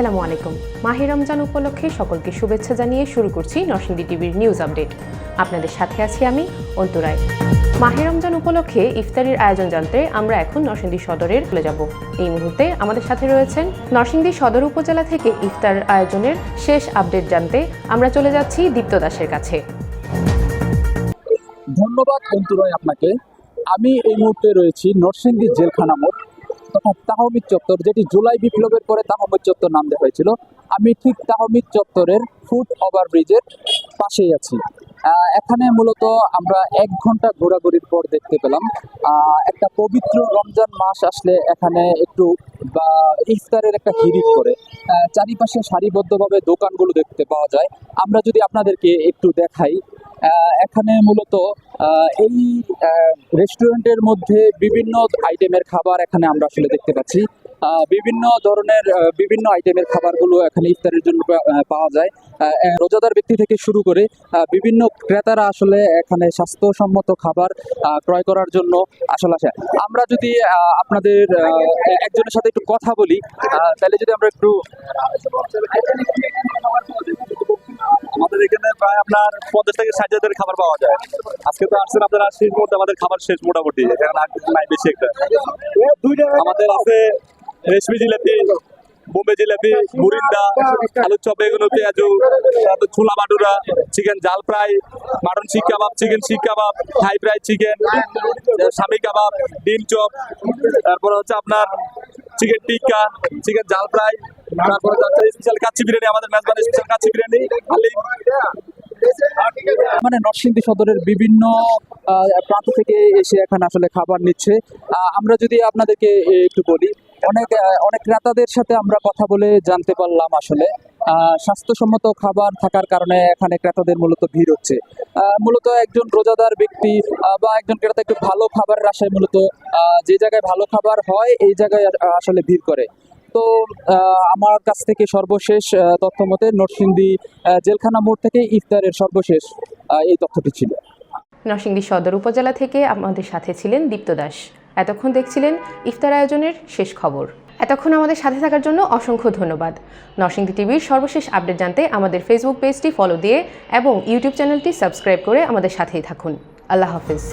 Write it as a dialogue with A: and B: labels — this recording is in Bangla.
A: আসসালামু আলাইকুম। মাহে রমজান উপলক্ষে সকলকে শুভেচ্ছা জানিয়ে শুরু করছি নরসিংদী টিভির নিউজ আপডেট আপনাদের সাথে আছি আমি অন্তরায় মাহে রমজান উপলক্ষে ইফতারির আয়োজন জানতে আমরা এখন নরসিংদী সদরের চলে যাব। এই মুহূর্তে আমাদের সাথে রয়েছেন নরসিংদী সদর উপজেলা থেকে ইফতার আয়োজনের শেষ আপডেট জানতে আমরা চলে যাচ্ছি দীপ্ত দাসের কাছে।
B: ধন্যবাদ অন্তুরয় আপনাকে। আমি এই মুহূর্তে রয়েছি নরসিংদী জেলখানা মোড়। তথা তাহমিদ চত্বর, যেটি জুলাই বিপ্লবের পরে তাহমিদ চত্বর নাম দেওয়া হয়েছিল। আমি ঠিক তাহমিদ চত্বরের ফুট ওভার ব্রিজের পাশেই আছি। এখানে মূলত আমরা এক ঘণ্টা ঘোরাঘুরির পর দেখতে পেলাম। একটা পবিত্র রমজান মাস আসলে এখানে একটু, বা ইফতারের একটা হিরিক করে চারিপাশে সারিবদ্ধভাবে দোকানগুলো দেখতে পাওয়া যায়। আমরা যদি আপনাদেরকে একটু দেখাই এখানে মূলত এই রেস্টুরেন্টের মধ্যে বিভিন্ন আইটেমের খাবার এখানে আমরা আসলে দেখতে পাচ্ছি। বিভিন্ন ধরনের বিভিন্ন আইটেমের খাবারগুলো এখানে ইফতারের জন্য পাওয়া যায়। রোজাদার ব্যক্তি থেকে শুরু করে বিভিন্ন ক্রেতারা আসলে এখানে স্বাস্থ্যসম্মত খাবার ক্রয় করার জন্য আসলে আসে। আমরা যদি আপনাদের একজনের সাথে একটু কথা বলি তাহলে যদি আমরা একটু
C: আমাদের এখানে প্রায় আপনার পঞ্চাশ থেকে ষাট হাজার খাবার পাওয়া যায়। আজকে তো আসছেন আপনারা শেষ মুহূর্তে, আমাদের খাবার শেষ মোটামুটি। এখন আর নাই বেশি একটা। আমাদের আছে রেশমি জিলাপি, বোম্বে জিলাপি, মুরিন্দা, আলু চপ, বেগুন, পেঁয়াজু, তারপর ছোলা বাটুরা, chicken jhal fry, mutton seekh kebab, chicken শিক কাবাব, থাই ফ্রাই চিকেন স্বামী কাবাব, ডিম চপ, তারপর হচ্ছে আপনার chicken tikka, chicken jhal fry তারপর হচ্ছে স্পেশাল কাচ্চি বিরিয়ানি আমাদের মেজবানি স্পেশাল কাচ্চি বিরিয়ানি হালিম।
B: মানে নরসিংদী সদরের বিভিন্ন প্রান্ত থেকে এসে এখানে আসলে খাবার নিচ্ছে। আমরা যদি আপনাদেরকে একটু বলি অনেক অনেক ক্রেতাদের সাথে আমরা কথা বলে জানতে পারলাম আসলে। স্বাস্থ্যসম্মত খাবার থাকার কারণে এখানে ক্রেতাদের মূলত ভিড় হচ্ছে। আহ, মূলত একজন রোজাদার ব্যক্তি বা একজন ক্রেতা একটু ভালো খাবারের আশায় মূলত আহ, যে জায়গায় ভালো খাবার হয় এই জায়গায় আসলে ভিড় করে। তো আমার কাছ থেকে সর্বশেষ তথ্য মতে নরসিংদী জেলখানা মোড় থেকে ইফতারের সর্বশেষ এই তথ্যটি ছিল।
A: নরসিংদী সদর উপজেলা থেকে আমাদের সাথে ছিলেন দীপ্ত দাস। এতক্ষণ দেখছিলেন ইফতার আয়োজনের শেষ খবর। এতক্ষণ আমাদের সাথে থাকার জন্য অসংখ্য ধন্যবাদ। নরসিংদী টিভির সর্বশেষ আপডেট জানতে আমাদের ফেসবুক পেজটি ফলো দিয়ে এবং ইউটিউব চ্যানেলটি সাবস্ক্রাইব করে আমাদের সাথেই থাকুন। আল্লাহ হাফিজ।